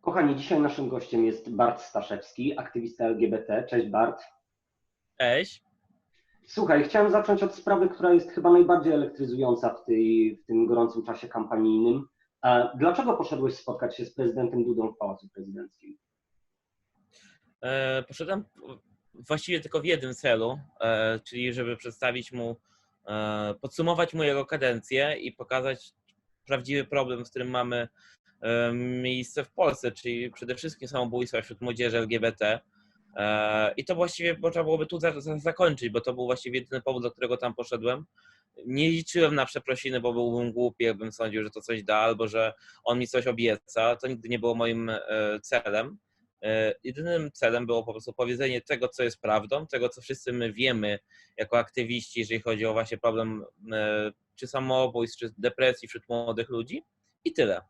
Kochani, dzisiaj naszym gościem jest Bart Staszewski, aktywista LGBT. Cześć Bart. Cześć. Słuchaj, chciałem zacząć od sprawy, która jest chyba najbardziej elektryzująca w, tej, w tym gorącym czasie kampanijnym. A Dlaczego poszedłeś spotkać się z prezydentem Dudą w Pałacu Prezydenckim? E, poszedłem właściwie tylko w jednym celu, e, czyli żeby przedstawić mu, e, podsumować mu jego kadencję i pokazać prawdziwy problem, z którym mamy e, miejsce w Polsce, czyli przede wszystkim samobójstwa wśród młodzieży LGBT. I to właściwie można byłoby tu za, za, zakończyć, bo to był właściwie jedyny powód, dla którego tam poszedłem. Nie liczyłem na przeprosiny, bo byłbym głupi, jakbym sądził, że to coś da, albo że on mi coś obieca. To nigdy nie było moim celem. E, Jedynym celem było po prostu powiedzenie tego, co jest prawdą, tego, co wszyscy my wiemy jako aktywiści, jeżeli chodzi o właśnie problem e, czy samobójstw, czy depresji wśród młodych ludzi i tyle.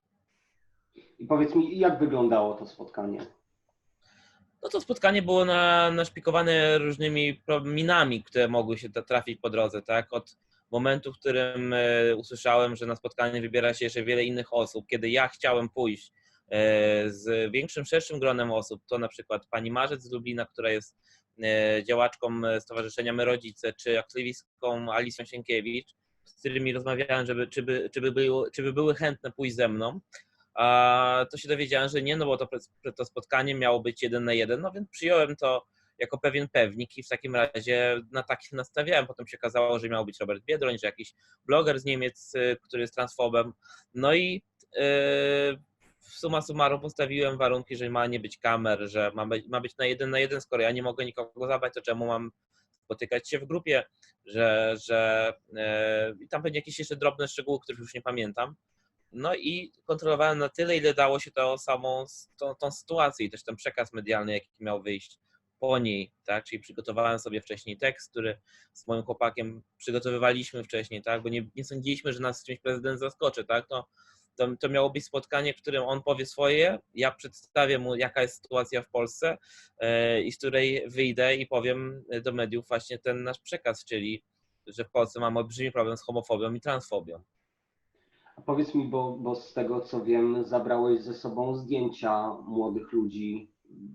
I powiedz mi, jak wyglądało to spotkanie? No to spotkanie było na, naszpikowane różnymi minami, które mogły się trafić po drodze, tak? Od momentu, w którym e, usłyszałem, że na spotkanie wybiera się jeszcze wiele innych osób, kiedy ja chciałem pójść z większym, szerszym gronem osób, to na przykład pani Marzec z Lublina, która jest e, działaczką e, Stowarzyszenia My Rodzice, czy aktywistką Alicją Sienkiewicz, z którymi rozmawiałem, żeby, czy, by, czy, by były, czy by były chętne pójść ze mną, a to się dowiedziałem, że nie, no bo to, to spotkanie miało być jeden na jeden, no więc przyjąłem to jako pewien pewnik i w takim razie na takich nastawiałem. Potem się okazało, że miał być Robert Biedroń, że jakiś bloger z Niemiec, który jest transfobem. No i yy, summa summarum postawiłem warunki, że ma nie być kamer, że ma być, ma być na jeden na jeden, skoro ja nie mogę nikogo zabrać, to czemu mam spotykać się w grupie, że, że yy, tam będzie jakieś jeszcze drobne szczegóły, których już nie pamiętam. No i kontrolowałem na tyle, ile dało się to samą tą, tą sytuację i też ten przekaz medialny, jaki miał wyjść po niej, tak? Czyli przygotowałem sobie wcześniej tekst, który z moim chłopakiem przygotowywaliśmy wcześniej, tak? Bo nie, nie sądziliśmy, że nas czymś prezydent zaskoczy, tak? To, to, to miało być spotkanie, w którym on powie swoje, ja przedstawię mu, jaka jest sytuacja w Polsce e, i z której wyjdę i powiem do mediów właśnie ten nasz przekaz, czyli że w Polsce mamy olbrzymi problem z homofobią i transfobią. A powiedz mi, bo, bo z tego co wiem, zabrałeś ze sobą zdjęcia młodych ludzi,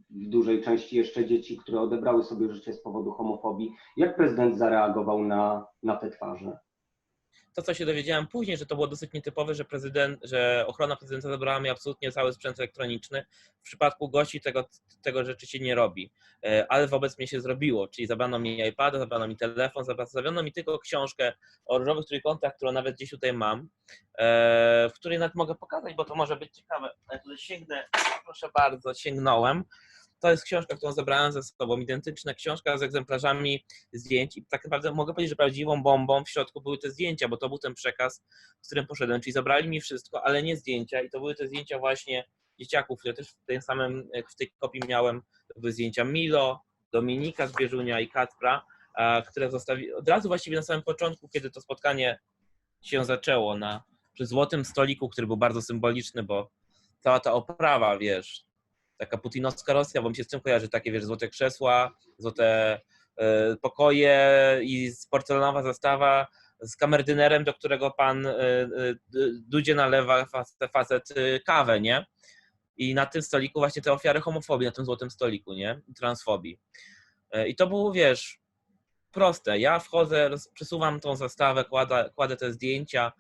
w dużej części jeszcze dzieci, które odebrały sobie życie z powodu homofobii. Jak prezydent zareagował na, na te twarze? To, co się dowiedziałem później, że to było dosyć nietypowe, że prezydent, że ochrona prezydenta zabrała mi absolutnie cały sprzęt elektroniczny. W przypadku gości tego, tego rzeczy się nie robi, E, ale wobec mnie się zrobiło, czyli zabrano mi iPada, zabrano mi telefon, zabrano mi tylko książkę o różowych trójkątach, którą nawet gdzieś tutaj mam, e, w której nawet mogę pokazać, bo to może być ciekawe. Ja tutaj sięgnę, proszę bardzo, sięgnąłem. To jest książka, którą zabrałem ze sobą, identyczna książka z egzemplarzami zdjęć i tak naprawdę mogę powiedzieć, że prawdziwą bombą w środku były te zdjęcia, bo to był ten przekaz, z którym poszedłem, czyli zabrali mi wszystko, ale nie zdjęcia. I to były te zdjęcia właśnie dzieciaków, które też w tym samym, w tej kopii miałem, to były zdjęcia Milo, Dominika z Bieżunia i Kacpra, które zostawi od razu właściwie na samym początku, kiedy to spotkanie się zaczęło na przy złotym stoliku, który był bardzo symboliczny, bo cała ta oprawa, wiesz, taka putinowska Rosja, bo mi się z tym kojarzy takie, wiesz, złote krzesła, złote e, pokoje i porcelanowa zastawa z kamerdynerem, do którego pan e, e, Dudzie nalewa facet, facet kawę, nie? I na tym stoliku właśnie te ofiary homofobii, na tym złotym stoliku, nie? Transfobii. I to było, wiesz, proste. Ja wchodzę, przesuwam tą zastawę, kładę, kładę te zdjęcia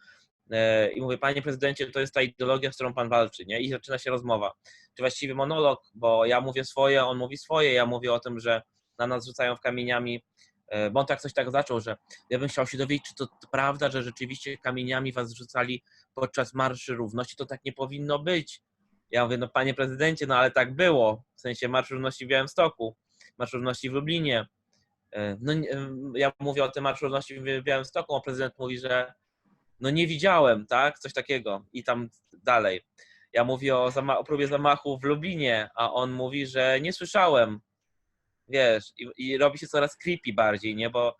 i mówię, panie prezydencie, to jest ta ideologia, z którą pan walczy, nie? I zaczyna się rozmowa. Czy właściwie monolog, bo ja mówię swoje, on mówi swoje, ja mówię o tym, że na nas rzucają kamieniami, e, bo on tak coś tak zaczął, że ja bym chciał się dowiedzieć, czy to prawda, że rzeczywiście kamieniami was rzucali podczas Marszy Równości, to tak nie powinno być. Ja mówię, no panie prezydencie, no ale tak było, w sensie Marsz Równości w Białymstoku, Marsz Równości w Lublinie. E, No, ja mówię o tym Marszu Równości w Białymstoku, a prezydent mówi, że no nie widziałem, tak, coś takiego i tam dalej. Ja mówię o, zama- o próbie zamachu w Lublinie, a on mówi, że nie słyszałem. Wiesz, i, i robi się coraz creepy bardziej, nie? Bo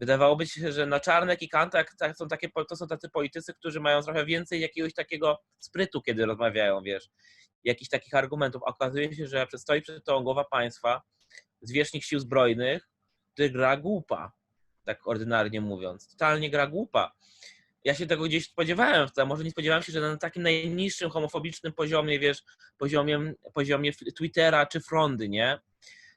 wydawałoby się, że na Czarnek i Kantak tak, są takie, to są tacy politycy, którzy mają trochę więcej jakiegoś takiego sprytu, kiedy rozmawiają, wiesz, jakichś takich argumentów. Okazuje się, że stoi przed tą głowa państwa, zwierzchnik sił zbrojnych, ty gra głupa, tak ordynarnie mówiąc. Totalnie gra głupa. Ja się tego gdzieś spodziewałem, a może nie spodziewałem się, że na takim najniższym homofobicznym poziomie, wiesz, poziomie, poziomie Twittera czy frondy, nie?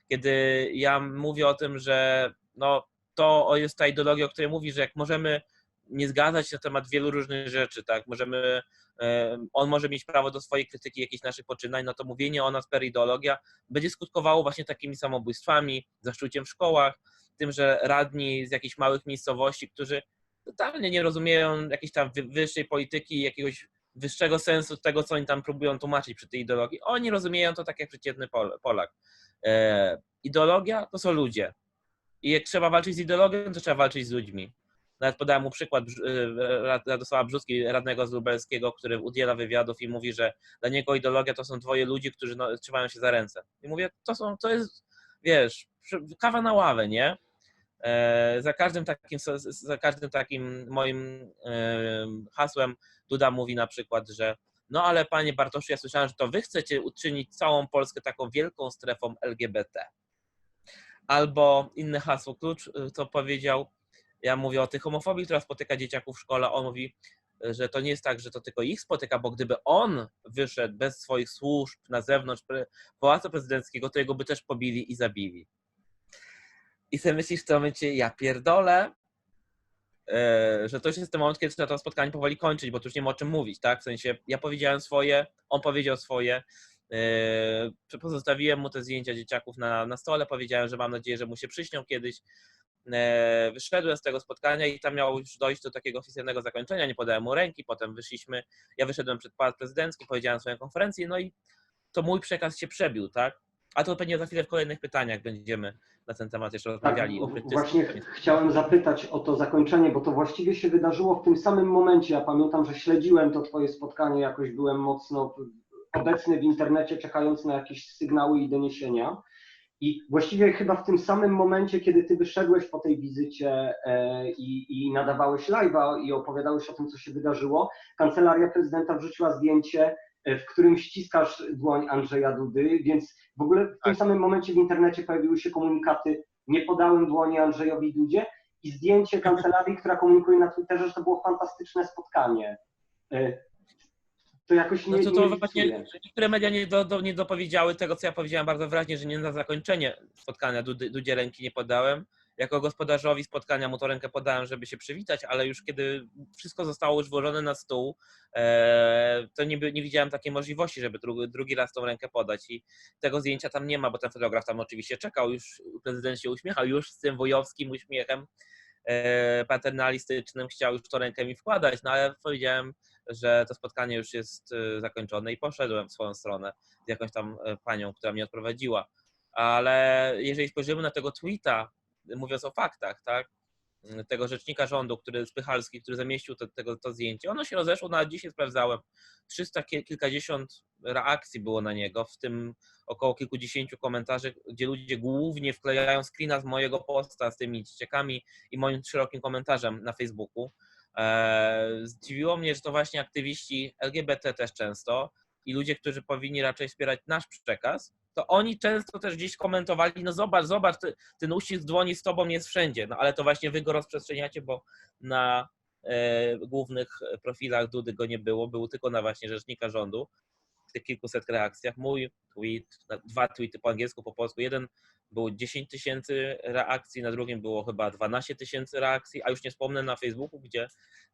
Kiedy ja mówię o tym, że no, to jest ta ideologia, o której mówi, że jak możemy nie zgadzać się na temat wielu różnych rzeczy, tak, możemy, on może mieć prawo do swojej krytyki jakichś naszych poczynań, no to mówienie o nas per ideologia będzie skutkowało właśnie takimi samobójstwami, zaszczuciem w szkołach, tym, że radni z jakichś małych miejscowości, którzy totalnie nie rozumieją jakiejś tam wy- wyższej polityki, jakiegoś wyższego sensu tego, co oni tam próbują tłumaczyć przy tej ideologii. Oni rozumieją to tak jak przeciętny Pol- Polak. E, ideologia to są ludzie. I jak trzeba walczyć z ideologią, to trzeba walczyć z ludźmi. Nawet podałem mu przykład e, Rad- Radosława Brzuski, radnego z Lubelskiego, który udziela wywiadów i mówi, że dla niego ideologia to są dwoje ludzi, którzy no, trzymają się za ręce. I mówię, to, są, to jest, wiesz, kawa na ławę, nie? E, za każdym takim, za każdym takim moim hasłem Duda mówi na przykład, że no ale panie Bartoszu, ja słyszałem, że to wy chcecie uczynić całą Polskę taką wielką strefą LGBT. Albo inne hasło, klucz, y, to powiedział, ja mówię o tej homofobii, która spotyka dzieciaków w szkole, on mówi, y, że to nie jest tak, że to tylko ich spotyka, bo gdyby on wyszedł bez swoich służb na zewnątrz Pałacu Prezydenckiego, to jego by też pobili i zabili. I sobie myślisz w tym momencie, ja pierdolę, e, że to już jest ten moment, kiedy trzeba to spotkanie powoli kończyć, bo tu już nie ma o czym mówić, tak? W sensie, ja powiedziałem swoje, on powiedział swoje, e, pozostawiłem mu te zdjęcia dzieciaków na, na stole, powiedziałem, że mam nadzieję, że mu się przyśnią kiedyś. E, Wyszedłem z tego spotkania i tam miało już dojść do takiego oficjalnego zakończenia, nie podałem mu ręki, potem wyszliśmy, ja wyszedłem przed pałac prezydencki, powiedziałem swoją konferencję, no i to mój przekaz się przebił, tak? A to pewnie za chwilę w kolejnych pytaniach będziemy na ten temat jeszcze Tak, rozmawiali. o krytyce. właśnie ch- chciałem zapytać o to zakończenie, bo to właściwie się wydarzyło w tym samym momencie. Ja pamiętam, że śledziłem to twoje spotkanie, jakoś byłem mocno obecny w internecie, czekając na jakieś sygnały i doniesienia. I właściwie chyba w tym samym momencie, kiedy ty wyszedłeś po tej wizycie e, i, i nadawałeś live'a i opowiadałeś o tym, co się wydarzyło, kancelaria prezydenta wrzuciła zdjęcie, w którym ściskasz dłoń Andrzeja Dudy, więc w ogóle w tym Tak. samym momencie w internecie pojawiły się komunikaty nie podałem dłoni Andrzejowi Dudzie i zdjęcie kancelarii, która komunikuje na Twitterze, że to było fantastyczne spotkanie. E, To jakoś nie, No to, to nie właśnie niektóre media nie, do, do, nie dopowiedziały tego, co ja powiedziałem bardzo wyraźnie, że nie na zakończenie spotkania Dudy, Dudzie ręki nie podałem. Jako gospodarzowi spotkania mu to rękę podałem, żeby się przywitać, ale już kiedy wszystko zostało już włożone na stół, e, to nie, nie widziałem takiej możliwości, żeby drugi, drugi raz tą rękę podać i tego zdjęcia tam nie ma, bo ten fotograf tam oczywiście czekał, już prezydent się uśmiechał, już z tym wojowskim uśmiechem e, paternalistycznym chciał już tą rękę mi wkładać, no ale powiedziałem, że to spotkanie już jest e, zakończone i poszedłem w swoją stronę z jakąś tam panią, która mnie odprowadziła. Ale jeżeli spojrzymy na tego tweeta, mówiąc o faktach, tak, tego rzecznika rządu, który Spychalski, który zamieścił to, tego, to zdjęcie, ono się rozeszło, nawet dzisiaj sprawdzałem, 300 kie- kilkadziesiąt reakcji było na niego, w tym około kilkudziesięciu komentarzy, gdzie ludzie głównie wklejają screena z mojego posta z tymi dzieciakami i moim szerokim komentarzem na Facebooku. Eee, Zdziwiło mnie, że to właśnie aktywiści LGBT też często i ludzie, którzy powinni raczej wspierać nasz przekaz, to oni często też gdzieś komentowali, no zobacz, zobacz, ty, ten uścisk dłoni z tobą jest wszędzie, no ale to właśnie wy go rozprzestrzeniacie, bo na e, głównych profilach Dudy go nie było, był tylko na właśnie rzecznika rządu w tych kilkuset reakcjach. Mój tweet, dwa tweety po angielsku, po polsku, jeden było 10 tysięcy reakcji, na drugim było chyba 12 tysięcy reakcji, a już nie wspomnę na Facebooku, gdzie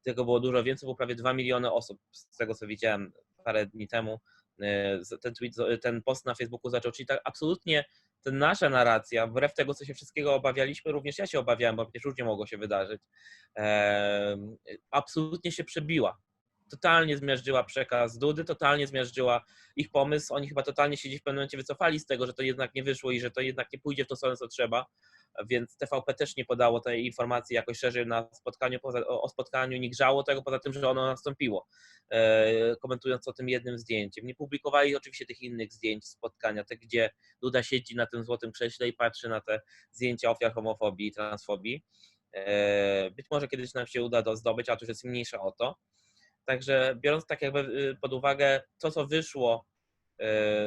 tego było dużo więcej, było prawie 2 miliony osób, z tego co widziałem parę dni temu. E, Ten, tweet, ten post na Facebooku zaczął, czyli tak absolutnie ta nasza narracja, wbrew tego, co się wszystkiego obawialiśmy, również ja się obawiałem, bo przecież różnie mogło się wydarzyć, absolutnie się przebiła. Totalnie zmiażdżyła przekaz Dudy, totalnie zmiażdżyła ich pomysł. Oni chyba totalnie się gdzieś w pewnym momencie wycofali z tego, że to jednak nie wyszło i że to jednak nie pójdzie w tą stronę, co trzeba. Więc TVP też nie podało tej informacji jakoś szerzej na spotkaniu, o, spotkaniu, nie grzało tego, poza tym, że ono nastąpiło, e, komentując o tym jednym zdjęciem. Nie publikowali oczywiście tych innych zdjęć spotkania, te gdzie Duda siedzi na tym złotym krześle i patrzy na te zdjęcia ofiar homofobii i transfobii. E, Być może kiedyś nam się uda to zdobyć, a to już jest mniejsza o to. Także biorąc tak jakby y, pod uwagę to, co wyszło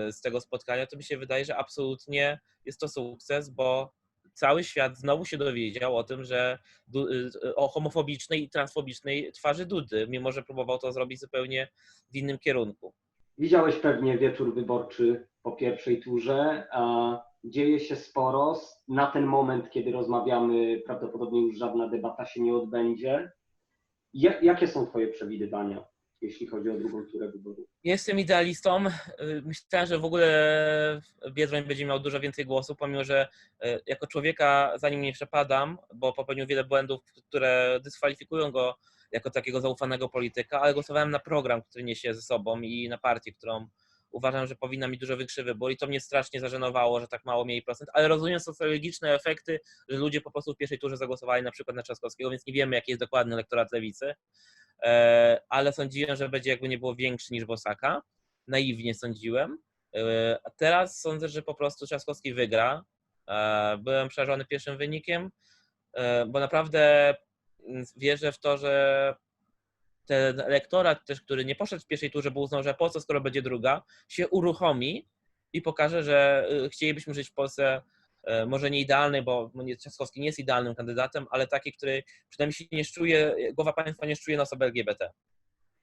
y, z tego spotkania, to mi się wydaje, że absolutnie jest to sukces, bo cały świat znowu się dowiedział o tym, że du- y, o homofobicznej i transfobicznej twarzy Dudy, mimo że próbował to zrobić zupełnie w innym kierunku. Widziałeś pewnie wieczór wyborczy po pierwszej turze. a Dzieje się sporo. Na ten moment, kiedy rozmawiamy, prawdopodobnie już żadna debata się nie odbędzie. Ja- Jakie są Twoje przewidywania, jeśli chodzi o drugą turę wyborów? Jestem idealistą. Y, Myślałem, że w ogóle Biedroń będzie miał dużo więcej głosów, pomimo że y, jako człowieka za nim nie przepadam, bo popełnił wiele błędów, które dyskwalifikują go jako takiego zaufanego polityka, ale głosowałem na program, który niesie ze sobą i na partię, którą uważam, że powinna mieć dużo większy wybór i to mnie strasznie zażenowało, że tak mało mieli procent, ale rozumiem socjologiczne efekty, że ludzie po prostu w pierwszej turze zagłosowali na przykład na Trzaskowskiego, więc nie wiemy, jaki jest dokładny elektorat lewicy, E, ale sądziłem, że będzie jakby nie było większy niż Bosaka. Naiwnie sądziłem. E, A teraz sądzę, że po prostu Trzaskowski wygra. E, Byłem przerażony pierwszym wynikiem, bo naprawdę wierzę w to, że ten elektorat też, który nie poszedł w pierwszej turze, bo uznał, że po co, skoro będzie druga, się uruchomi i pokaże, że y, chcielibyśmy żyć w Polsce e, może nie idealnej, bo Trzaskowski nie jest idealnym kandydatem, ale taki, który przynajmniej się nie szczuje, głowa państwa nie szczuje na osobę LGBT,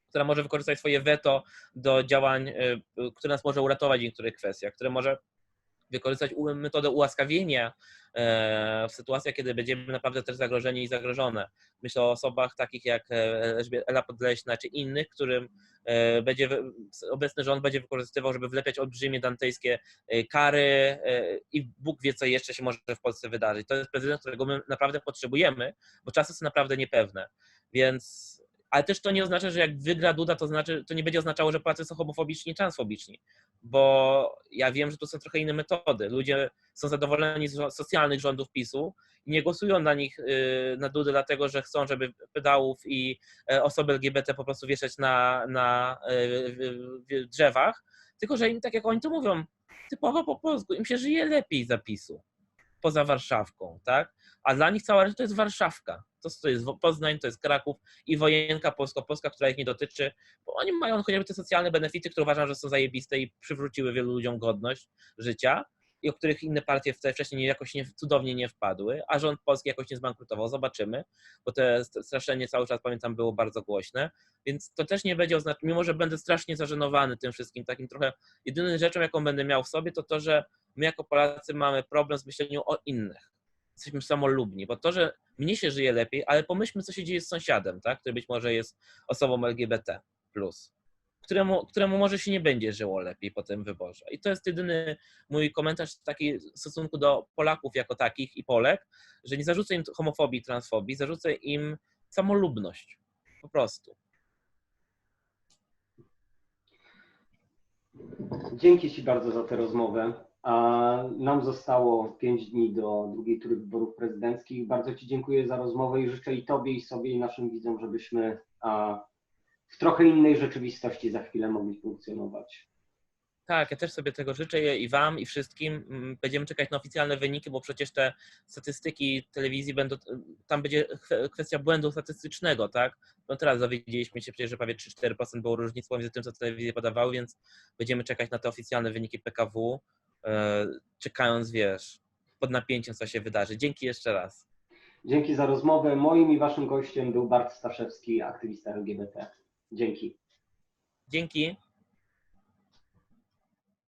która może wykorzystać swoje weto do działań, y, y, które nas może uratować w niektórych kwestiach, które może wykorzystać metodę ułaskawienia e, w sytuacjach, kiedy będziemy naprawdę też zagrożeni i zagrożone. Myślę o osobach takich jak e, Ela Podleśna czy innych, którym e, będzie, obecny rząd będzie wykorzystywał, żeby wlepiać olbrzymie dantejskie kary i Bóg wie, co jeszcze się może w Polsce wydarzyć. To jest prezydent, którego my naprawdę potrzebujemy, bo czasy są naprawdę niepewne. Więc, ale też to nie oznacza, że jak wygra Duda, to znaczy, to nie będzie oznaczało, że Polacy są homofobiczni transfobiczni, bo ja wiem, że to są trochę inne metody. Ludzie są zadowoleni z socjalnych rządów PiSu i nie głosują na nich, y, na Dudę, dlatego że chcą, żeby pedałów i e, osoby LGBT po prostu wieszać na, na e, drzewach, tylko że im, tak jak oni to mówią, typowo po polsku, im się żyje lepiej zapisu poza Warszawką, tak? A dla nich cała reszta to jest Warszawka. To, to jest Poznań, to jest Kraków i wojenka polsko-polska, która ich nie dotyczy, bo oni mają chociażby te socjalne benefity, które uważam, że są zajebiste i przywróciły wielu ludziom godność życia i o których inne partie wcześniej nie- jakoś nie, cudownie nie wpadły, a rząd polski jakoś nie zbankrutował. Zobaczymy, bo to straszenie cały czas, pamiętam, było bardzo głośne, więc to też nie będzie oznaczać, mimo że będę strasznie zażenowany tym wszystkim, takim trochę, jedyną rzeczą, jaką będę miał w sobie, to to, że my jako Polacy mamy problem z myśleniem o innych. Jesteśmy samolubni, bo to, że mnie się żyje lepiej, ale pomyślmy, co się dzieje z sąsiadem, tak? który być może jest osobą LGBT, któremu, któremu może się nie będzie żyło lepiej po tym wyborze. I to jest jedyny mój komentarz taki w stosunku do Polaków jako takich i Polek, że nie zarzucę im homofobii transfobii, zarzucę im samolubność. Po prostu. Dzięki Ci bardzo za tę rozmowę. Nam zostało pięć dni do drugiej tury wyborów prezydenckich. Bardzo Ci dziękuję za rozmowę i życzę i Tobie, i sobie, i naszym widzom, żebyśmy w trochę innej rzeczywistości za chwilę mogli funkcjonować. Tak, ja też sobie tego życzę i Wam, i wszystkim. Mm, Będziemy czekać na oficjalne wyniki, bo przecież te statystyki telewizji będą, tam będzie kwe- kwestia błędu statystycznego, tak? No teraz dowiedzieliśmy się przecież, że prawie 3-4% było różnic pomiędzy tym, co telewizje podawały, więc będziemy czekać na te oficjalne wyniki PKW, czekając, wiesz, pod napięciem, co się wydarzy. Dzięki jeszcze raz. Dzięki za rozmowę. Moim i Waszym gościem był Bart Staszewski, aktywista LGBT. Dzięki. Dzięki.